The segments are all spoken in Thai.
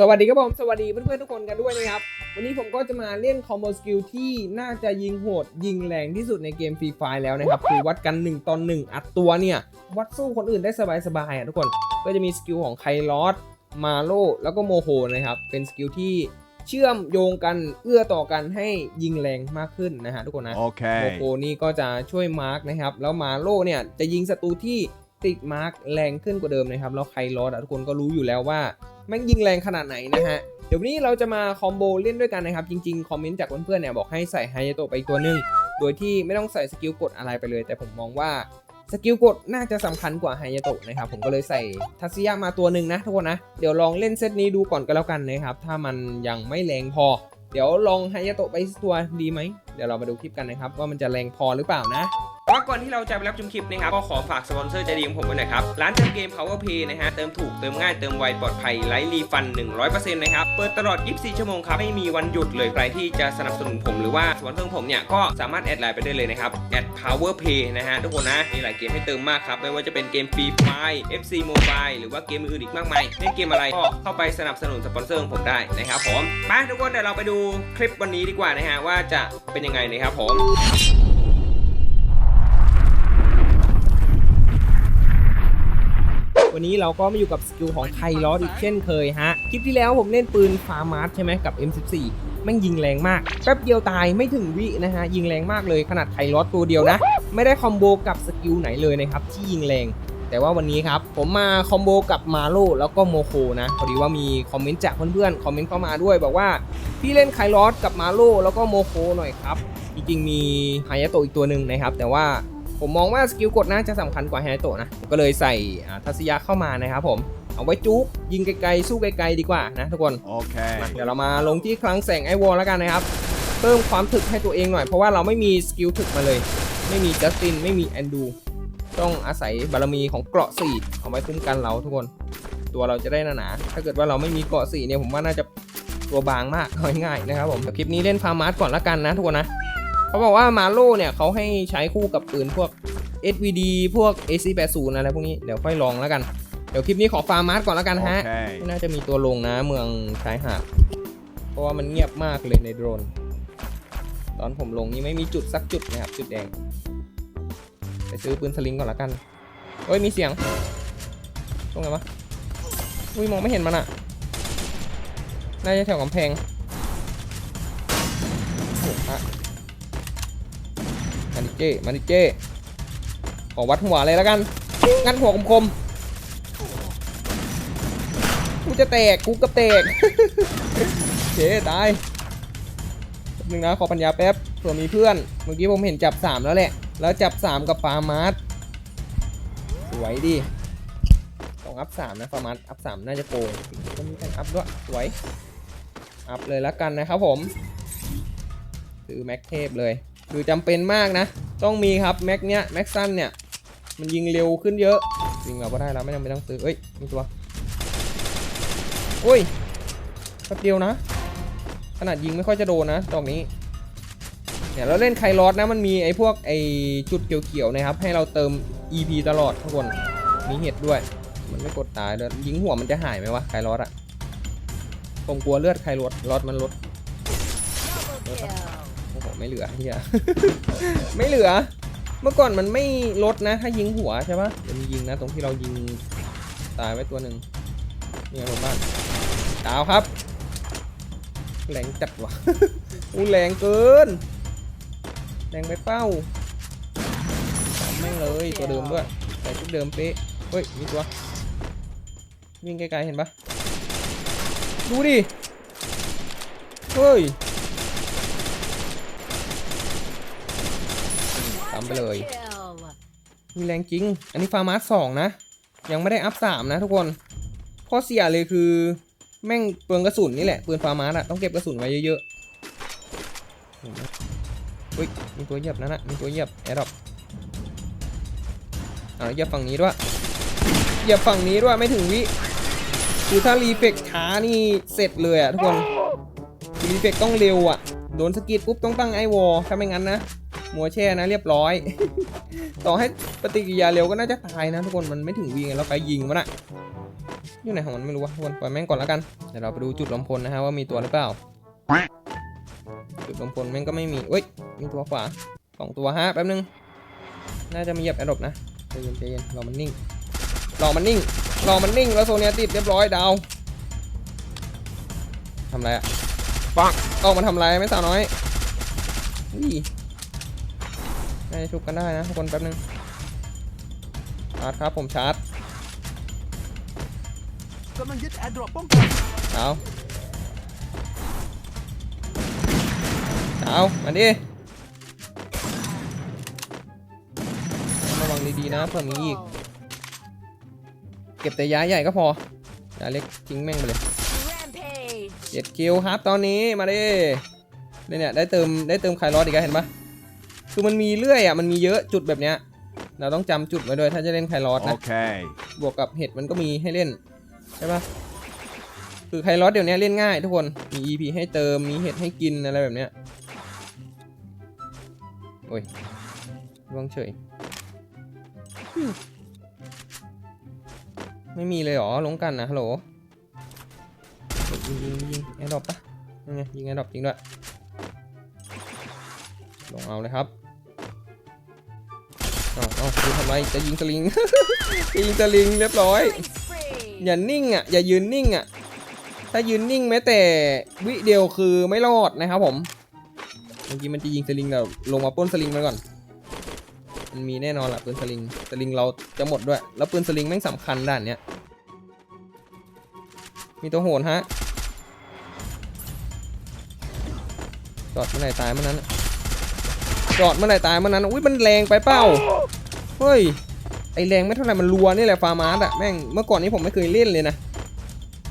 สวัสดีครับผมสวัสดีเพื่อนๆทุกคนกันด้วยนะครับ วันนี้ผมก็จะมาเล่นคอมโบสกิลที่น่าจะยิงโหด ยิงแรงที่สุดในเกมฟรีไฟแล้วนะครับ คือวัดกัน 1ตอน1 อัดตัวเนี่ย วัดสู้คนอื่นได้สบายๆอะทุกคนก็จะมีสกิลของไคลอสมาโลแล้วก็โมโหนะครับ เป็นสกิลที่เชื่อมโยงกันเอื้อต่อกันให้ยิงแรงมากขึ้นนะฮะทุกคนนะโม Okay. โคนี่ก็จะช่วยมาร์กนะครับแล้วมาโลเนี่ยจะยิงศัตรูที่ ติดมาร์กแรงขึ้นกว่าเดิมนะครับ แล้วใครลอดอะทุกคนก็รู้อยู่แล้วว่าแม่งยิงแรงขนาดไหนนะฮะ เดี๋ยววันนี้เราจะมาคอมโบเล่นด้วยกันนะครับ จริงๆ คอมเมนต์จากเพื่อนๆเนี่ยบอกให้ใส่ไฮยาโตะไปอีกตัวหนึง โดยที่ไม่ต้องใส่สกิลกดอะไรไปเลย แต่ผมมองว่าสกิลกดน่าจะสำคัญกว่าไฮยาโตะนะครับ ผมก็เลยใส่ทัศยะมาตัวหนึ่งนะทุกคนนะ เดี๋ยวลองเล่นเซตนี้ดูก่อนก็แล้วกันนะครับ ถ้ามันยังไม่แรงพอ เดี๋ยวลองไฮยาโตะไปตัวดีไหม เดี๋ยวเรามาดูคลิปกันนะครับว่ามันจะแรงพอหรือเปล่านะ ว่าก่อนที่เราจะไปรับชมคลิปนะครับก็ขอฝากสปอนเซอร์ใจดีของผมไว้หน่อยครับ ร้านเติมเกม Power Pay นะฮะ เติมถูก เติมง่าย เติมไว ปลอดภัยไร้รีฟัน 100%นะครับ เปิดตลอด 24 ชั่วโมงครับ ไม่มีวันหยุดเลยใครที่จะสนับสนุนผมหรือว่าสปอนเซอร์ผมเนี่ย ก็สามารถแอดไลน์ไปได้เลยนะครับ แอด Power Pay นะฮะ ทุกคนนะ มีหลายเกมให้เติมมากครับ ไม่ว่าจะเป็นเกม Free Fire FC Mobile หรือว่าเกมอื่นอีกมากมายเล่นเกมอะไรก็เข้าไปสนับสนุนสปอนเซอร์ของผมได้นะครับผมไปทุกคนเดี๋ยวเราไปดูคลิปวันนี้ดีกว่านะฮะว่าจะเป็นยังไงนะครับผม วันนี้เราก็มาอยู่กับสกิลของไคลอสอีกเช่นเคยฮะ คลิปที่แล้วผมเล่นปืนฟาร์มาร์ใช่ไหมกับ M14 แม่งยิงแรงมาก แป๊บเดียวตายไม่ถึงวินะฮะ ยิงแรงมากเลยขนาดไคลอสตัวเดียวนะ ไม่ได้คอมโบกับสกิลไหนเลยนะครับ ที่ยิงแรง แต่ว่าวันนี้ครับ ผมมาคอมโบกับมาโลแล้วก็โมโคนะพอดีว่ามีคอมเมนต์จากเพื่อนๆคอมเมนต์เข้ามาด้วยบอกว่าพี่เล่นไคลอสกับมาโลแล้วก็โมโคหน่อยครับจริงๆมีไฮยาโตอีกตัวหนึ่งนะครับ แต่ว่า ผมมองว่าสกิลกดน่าจะสำคัญกว่าไฮยาโตะนะผมก็เลยใส่อ่าทัศยะเข้ามานะครับผม เอาไว้จุ๊บยิงไกลๆสู้ไกลๆดีกว่านะทุกคน Okay. มาเดี๋ยวเรามาลงที่คลังแสงไอวอลแล้วกันนะครับ เพิ่มความถึกให้ตัวเองหน่อย เพราะว่าเราไม่มีสกิลถึกมาเลย ไม่มีจัสติน ไม่มีแอนดู ต้องอาศัยบารมีของเกราะสี่เอาไว้คุ้มกันเราทุกคน ตัวเราจะได้หนาๆถ้าเกิดว่าเราไม่มีเกราะสี่เนี่ยผมว่าน่าจะตัวบางมากเอาง่ายๆนะครับผมเดี๋ยวคลิปนี้เล่นฟาร์มาร์ก่อนละกันนะทุกคนนะ เขาบอกว่ามาโลเนี่ยเขาให้ใช้คู่กับปืนพวก SVD พวก AC80 อะไรพวกนี้เดี๋ยวค่อยลองแล้วกัน เดี๋ยวคลิปนี้ขอฟาร์มาร์ก่อนแล้วกันฮะ Okay. ไม่น่าจะมีตัวลงนะเมืองชายหาดเพราะว่ามันเงียบมากเลยในโดรน ตอนผมลงนี่ไม่มีจุดสักจุดนะครับจุดแดงไปซื้อปืนสลิงก่อนละกันเฮ้ยมีเสียงตรงไหนวะอุ้ยมองไม่เห็นมันอะน่าจะแถวกำแพง เจมาดิเจขอวัดหัวเลยแล้วกัน งัดหัวคมๆกูจะแตกกูกับแตกเจ๊ตายแป๊บนึงนะขอปัญญาแป๊บเผื่อมีเพื่อน เมื่อกี้ผมเห็นจับ 3 แล้วแหละ แล้วจับ 3 กับฟาร์มาร์สสวยดิต้องอัพ3นะฟาร์มาร์สอัพ3น่าจะโกงก็มีการอัพด้วยสวยอัพเลยแล้วกันนะครับผมซื้อแม็กเทพเลย คือจำเป็นมากนะ ต้องมีครับแม็กเนี้ยแม็กสั้นเนี่ย มันยิงเร็วขึ้นเยอะยิงเราก็ได้แล้วไม่จำเป็นต้องซื้อเอ้ยมีตัวอุ้ยแป๊บเดียวนะ ขนาดยิงไม่ค่อยจะโดนนะดอกนี้เนี่ยเราเล่นไคลอสนะมันมีไอ้พวกไอ้จุดเขียวๆนะครับ ให้เราเติม EP ตลอดทุกคนมีเห็ดด้วย มันไม่กดตายเลยยิงหัวมันจะหายไหมวะไคลอสอะผมกลัวเลือดไคลอสลอสมันลดลด อ้โหไม่เหลือเฮียไม่เหลือ เมื่อก่อนมันไม่ลดนะ ถ้ายิงหัวใช่ปะเดี๋ยวมียิงนะ ตรงที่เรายิงตายไว้ตัวหนึ่งนี่ไงบบ้านดาวครับแรงจัดว่ะอู้แรงเกินแรงไปเป้าจำแม่งเลยตัวเดิมด้วยใส่ชุดเดิมเป๊ะเฮ้ยมีตัววิ่งไกลๆเห็นปะดูดิเฮ้ยตาม ไปเลยมีแรงจริง อันนี้ฟาร์มาสสองนะ ยังไม่ได้อัพสามนะทุกคนข้อเสียเลยคือ แม่งเปลืองกระสุนนี่แหละปืนฟาร์มาสอะต้องเก็บกระสุนไว้เยอะๆเห็นไหมอุ้ยมีตัวเหยียบนั่นนะมีตัวเหยียบแอร์ดรอปอ่าเหยียบฝั่งนี้ด้วยเหยียบฝั่งนี้ด้วยไม่ถึงวิคือถ้ารีเฟกช้านี่เสร็จเลยอะทุกคนรีเฟกต้องเร็วอะ โดนสกิดปุ๊บต้องตั้งไอวอลถ้าไม่งั้นนะมัวแช่นะเรียบร้อย ต่อให้ปฏิกิริยาเร็วก็น่าจะตายนะทุกคนมันไม่ถึงวีไงเราไปยิงมันอะอยู่ไหนของมันไม่รู้วะทุกคนปล่อยแม่งก่อนแล้วกันเดี๋ยวเราไปดูจุดลมพลนะฮะว่ามีตัวหรือเปล่า จุดลมพลแม่งก็ไม่มีเว้ยมีตัวขวาสองตัวฮะแป๊บนึงน่าจะมีเหยียบแอดดอปนะใจเย็นใจเย็นรอมันนิ่งรอมันนิ่งรอมันนิ่งแล้วโซเนียติดเรียบร้อยดาวทำไรอะ ปังออกมาทำไรไม่สาวน้อยนี่น่าจะชุบกันได้นะทุกคนแป๊บนึงชาร์จครับผมชาร์จกำลังยึดแอร์ดรอปป้องกันเอาเอามาดิระวังดีๆนะเผื่อมีอีก เก็บแต่ย้ายใหญ่ก็พอย้ายเล็กทิ้งแม่งไปเลย จ็ดคิวครับตอนนี้มาดิเนี่ยเนี่ยได้เติมได้เติมไคลรอสอีกแล้วเห็นปะคือมันมีเรื่อยอะมันมีเยอะจุดแบบเนี้ยเราต้องจำจุดไว้ด้วยถ้าจะเล่นไคลรอสนะ Okay. บวกกับเห็ดมันก็มีให้เล่นใช่ปะคือไคลรอสเดี๋ยวนี้เล่นง่ายทุกคนมี EP ให้เติมมีเห็ดให้กินอะไรแบบเนี้ยโอ้ยร่วงเฉยอืมไม่มีเลยเหรอลงกันนะฮัลโหล ยิงยิงยิงแอร์ดรอปปะยังไงยิงแอร์ดรอปจริงด้วยลงเอาเลยครับเอาเอาดูทำไมจะยิงสลิง ยิงสลิงเรียบร้อย อย่านิ่งอะอย่ายืนนิ่งอะถ้ายืนนิ่งแม้แต่วิเดียวคือไม่รอดนะครับผมเมื่อกี้มันจะยิงสลิงเราลงมาป้นสลิงมาก่อนมันมีแน่นอนแหละปืนสลิงสลิงเราจะหมดด้วย แล้วปืนสลิงแม่งสำคัญด้านเนี้ยมีตัวโหนฮะ จอดเมื่อไหร่ตายเมื่อนั้นจอดเมื่อไหร่ตายเมื่อนั้นอุ้ยมันแรงไปเปล่าเฮ้ยไอแรงไม่เท่าไหร่มันรัวนี่แหละฟาร์มาร์สอะแม่งเมื่อก่อนนี้ผมไม่เคยเล่นเลยนะ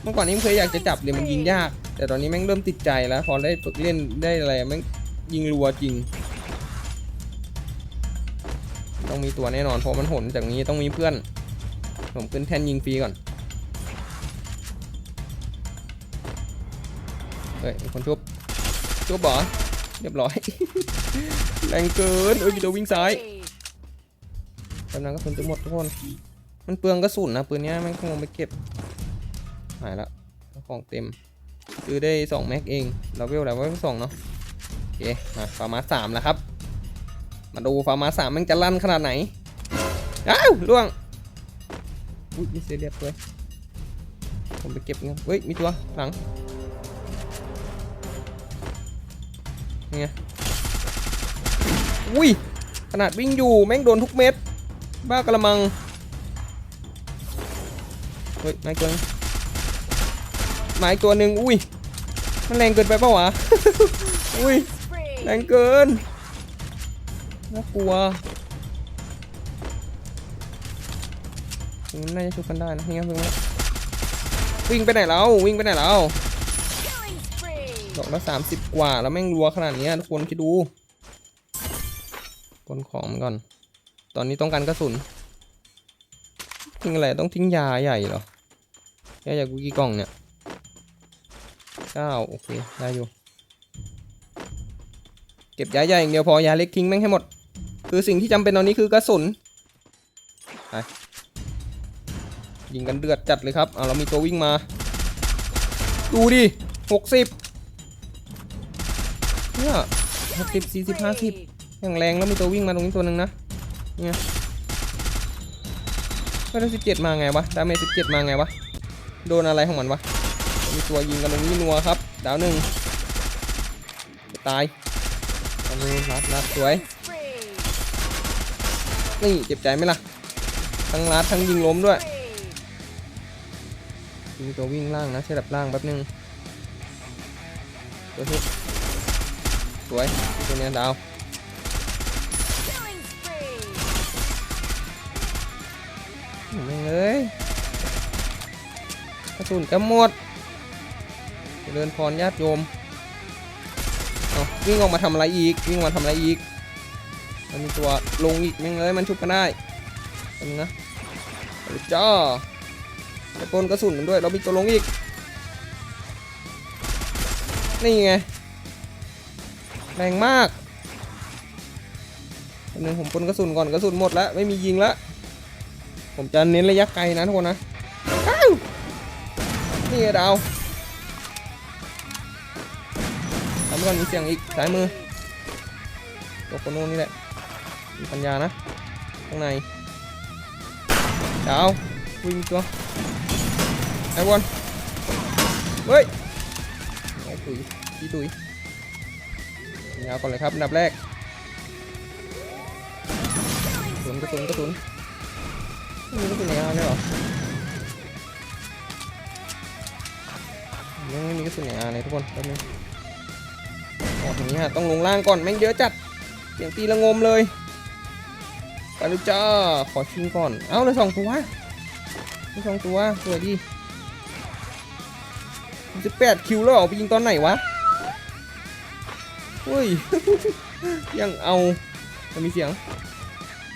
เมื่อก่อนนี้ผมเคยอยากจะจับเลยมันยิงยาก แต่ตอนนี้แม่งเริ่มติดใจแล้ว พอได้ฝึกเล่นได้อะไรแม่งยิงรัวจริง ต้องมีตัวแน่นอนเพราะมันโหนจากนี้ต้องมีเพื่อน ผมขึ้นแท่นยิงฟรีก่อนเฮ้ยมีคนชุบ ชุบเหรอเรียบร้อย แรงเกินเอ้ยมีตัววิ่งซ้ายกำลังกระสุนจะหมดทุกคน มันเปลืองกระสุนนะปืนเนี้ยม่งคงไปเก็บ หายละของเต็มซื้อได้สองแม็กเอง เราเวลอะไรไว้สองเนาะ โอเค มาฟาร์มาสามแล้วครับ มาดูฟาร์มาสามมันจะลั่นขนาดไหน อ้าวล่วง อุ้ยมีเสียเรียบเลยผมไปเก็บเงี้ยเฮ้ย มีตัวหลัง นี่ไงอุ้ย ขนาดวิ่งอยู่ แม่งโดนทุกเม็ด บ้ากระมัง เฮ้ยมาอีกตัวนึงมาอีกตัวหนึ่งอุ้ย มันแรงเกินไปปล่าวะ อุ้ย แรงเกิน น่ากลัวน่าจะชุบกันได้นะนี่ครับเพื่อนวิ่งไปไหนแล้ว วิ่งไปไหนแล้ว ดอกละสามสิบกว่าแล้วแม่งรัวขนาดนี้ทุกคนคิดดูคนของมันก่อน ตอนนี้ต้องการกระสุน ทิ้งอะไรต้องทิ้งยาใหญ่เหรอยาใหญ่กูกี่กล่องเนี่ยเก้าโอเคได้อยู่ เก็บยาใหญ่อย่างเดียวพอยาเล็กทิ้งแม่งให้หมด คือสิ่งที่จำเป็นตอนนี้คือกระสุนไปยิงกันเดือดจัดเลยครับ เอาเรามีตัววิ่งมา ดูดิหกสิบ เนี่ยหกสิบสี่สิบห้าสิบอย่างแรงแล้วมีตัววิ่งมาตรงนี้ตัวหนึ่งนะ เนี่ยก็ได้สิบเจ็ดมาไงวะ ดาเมจสิบเจ็ดมาไงวะ โดนอะไรของมันวะ มีตัวยิงกันตรงนี้นัวครับ ดาวหนึ่งตายเอาดูรัดรัดสวย นี่เจ็บใจไหมล่ะ ทั้งรัดทั้งยิงล้มด้วย มีตัววิ่งล่างนะใช่ดับล่างแป๊บนึงตัวทุบ สวยตัวนี้ดาวม่งเลยกระสุนจะหมดเจริญพรญาติโยมเอาวิ่งออกมาทำอะไรอีก วิ่งมาทำอะไรอีก มันมีตัวลงอีกแม่งเลยมันชุบกันได้ตรงนะจ้าไปปนกระสุนมันด้วย เรามีตัวลงอีก นี่ไง แรงมากนึงผมปนกระสุนก่อนกระสุนหมดแล้ว ไม่มียิงแล้ว ผมจะเน้นระยะไกลนะทุกคนนะนี่ไงดาวทำก่อนมีเสียงอีกซ้ายมือตัวคนโน้นนี่แหละ มีปัญญานะ ข้างในดาววิ่งตัวไอ้บอลเฮ้ยไอ้ตุยพี่ตุย ยาวก่อนเลยครับอันดับแรกกระสุนกระสุนกระสุนมีกระสุนยาวเลยเหรอยังไม่มีกระสุนยาวเลยทุกคนแป๊บนึงโอ้ทีนี้ฮะต้องลงล่างก่อนแม่งเยอะจัดเสียงตีละงมเลยไปดูจ้าขอชิงก่อน เอ้าเลยสองตัวเลยสองตัวสวยดีสิบแปดคิวแล้วเหรอไปยิงตอนไหนวะ เฮ้ย ยังเอาจะมีเสียง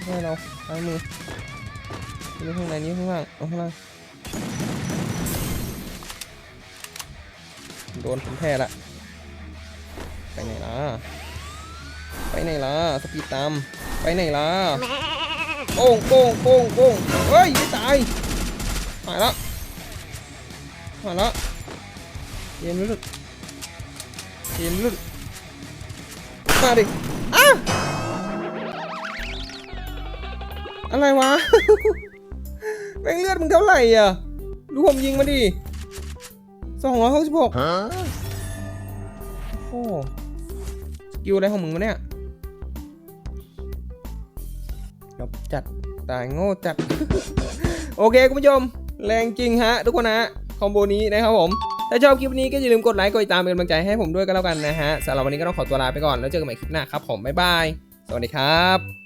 ให้เราซ้ายมือนี่ข้างในนี้ข้างล่างเอาข้างล่างโดนผมแพ้ละไปไหนล่ะ ไปไหนล่ะ สปีดตาม ไปไหนล่ะโป้งโป้งโป้งโป้งเฮ้ยไม่ตายหายละหายละเย็นรุดเย็นรุด มาดิอ้าอะไรวะ แม่งเลือดมึงเท่าไหร่อะ ดูผมยิงมาดิสองร้อยหกสิบหก Huh? โอ้สกิลอะไรของมึงวะเนี่ยจบจัด ตายโง่จัด โอเค คุณผู้ชม แรงจริงฮะ ทุกคนนะคอมโบนี้นะครับผม ถ้าชอบคลิปนี้ก็อย่าลืมกดไลค์กดติดตามเป็นกำลังใจให้ผมด้วยก็แล้วกันนะฮะสำหรับวันนี้ก็ต้องขอตัวลาไปก่อนแล้วเจอกันใหม่คลิปหน้าครับผมบ๊ายบายสวัสดีครับ